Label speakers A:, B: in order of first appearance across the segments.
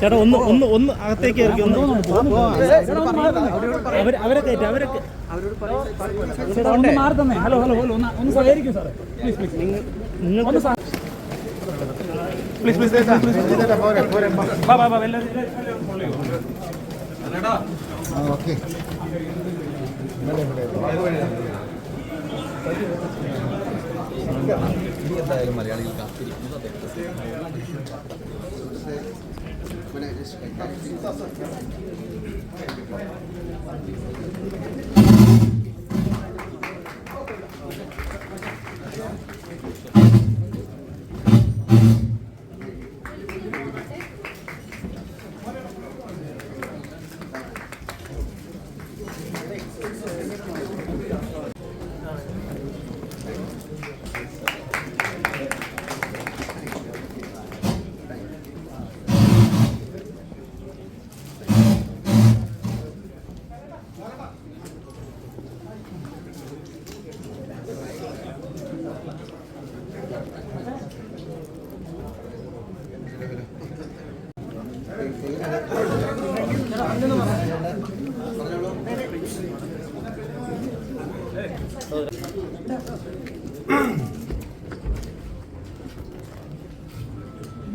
A: ചേട്ടാ ഒന്ന് ഒന്ന് ഒന്ന് അകത്തേക്ക് ഇറക്കി ഒന്ന്. അവർ അവരെ കയറ്റി അവരെ
B: ഒന്ന് മാറി തന്നെ ഹലോ ഹലോ ഹലോ ഒന്ന് ഒന്ന് സഹകരിക്കും സാറേ. പ്ലീസ് പ്ലീസ്
A: നിങ്ങൾക്ക്
B: പ്ലീസ് പ്ലീസ് しか？いない。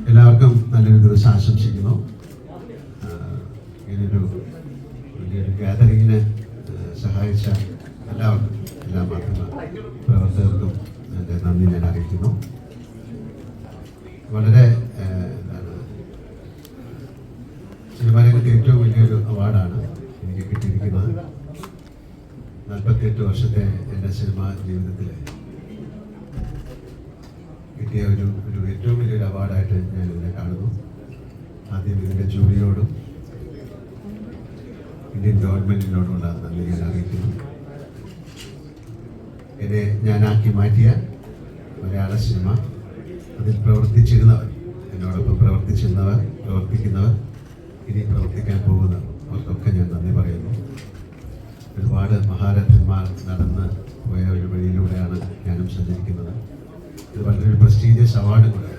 C: എല്ലാവർക്കും നല്ലൊരു ദിവസം ആശംസിക്കുന്നു. ഇങ്ങനൊരു വലിയൊരു ഗാദറിങ്ങിന് സഹായിച്ച എല്ലാവർക്കും എല്ലാ മാധ്യമ പ്രവർത്തകർക്കും എന്റെ നന്ദി ഞാൻ അറിയിക്കുന്നു. വളരെ നാൽപ്പത്തിയെട്ട് വർഷത്തെ എന്റെ സിനിമാ ജീവിതത്തിൽ കിട്ടിയ ഒരു ഒരു ഏറ്റവും വലിയൊരു അവാർഡായിട്ട് ഞാൻ ഇതിനെ കാണുന്നു. ആദ്യം ഇതിന്റെ ജൂറിയോടും ഇന്ത്യൻ ഗവൺമെന്റിനോടുമുള്ള നന്ദി ഞാൻ അറിയിക്കുന്നു. എന്നെ ഞാനാക്കി മാറ്റിയ മലയാള സിനിമ അതിൽ പ്രവർത്തിച്ചിരുന്നവർ എന്നോടൊപ്പം പ്രവർത്തിച്ചിരുന്നവർ പ്രവർത്തിക്കുന്നവർ ഇനി പ്രവർത്തിക്കാൻ പോകുന്നവർ അവർക്കൊക്കെ ഞാൻ നന്ദി പറയുന്നു. ഒരുപാട് മഹാരഥന്മാർ നടന്ന് പോയ ഒരു വഴിയിലൂടെയാണ് ഞാനും സഞ്ചരിക്കുന്നത്. ഇത് വളരെ ഒരു പ്രസ്റ്റീജിയസ് അവാർഡ് കൂടെ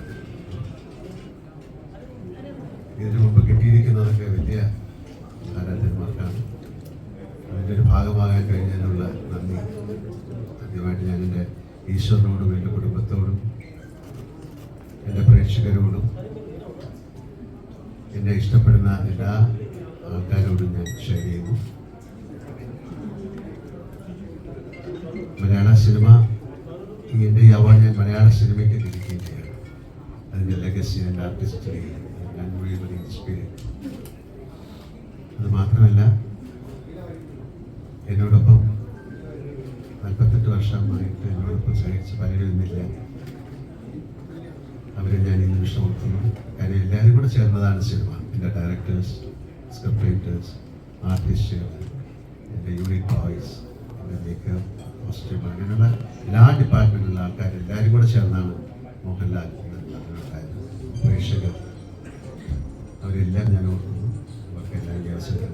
C: ഇതിനു മുമ്പ് കിട്ടിയിരിക്കുന്നതൊക്കെ വലിയ മഹാരഥന്മാർക്കാണ്. അതിന്റെ ഒരു ഭാഗമാകാൻ കഴിഞ്ഞതിനുള്ള നന്ദി. ആദ്യമായിട്ട് ഞാൻ എന്റെ ഈശ്വരനോടും എന്റെ കുടുംബത്തോടും എന്റെ പ്രേക്ഷകരോടും എന്നെ ഇഷ്ടപ്പെടുന്ന എല്ലാ ആൾക്കാരോടും ഞാൻ ഷെയർ ചെയ്യുന്നു മലയാള സിനിമ എന്റെ ഈ അവാർഡ് ഞാൻ മലയാള സിനിമയ്ക്ക് ലഭിക്കുകയും ചെയ്യണം അതിന്റെ ലെഗസി അതിന്റെ ആർട്ടിസ്റ്ററി ഇൻസ്പിരിറ്റ് അത് മാത്രമല്ല എന്നോടൊപ്പം നാൽപ്പത്തെട്ട് വർഷമായിട്ട് എന്നോടൊപ്പം സഹിച്ച് പലരുന്നില്ല അവരെ ഞാൻ ഈ നിമിഷം ഓർക്കുന്നു കാര്യം എല്ലാവരും കൂടെ ചേർന്നതാണ് സിനിമ. എന്റെ ഡയറക്ടേഴ്സ് സ്ക്രിപ്റ്റ് റൈറ്റേഴ്സ് ആർട്ടിസ്റ്റുകൾ എന്റെ യൂണിറ്റ് ബോയ്സ് എന്റെ മേക്കപ്പ് കോസ്റ്റ്യൂം അങ്ങനെയുള്ള എല്ലാ ഡിപ്പാർട്ട്മെന്റിലുള്ള ആൾക്കാർ എല്ലാവരും കൂടെ ചേർന്നാണ് മോഹൻലാൽ പ്രേക്ഷകർ. അവരെല്ലാം ഞാൻ ഓർക്കുന്നു. അവർക്കെല്ലാം ഈ അവസരം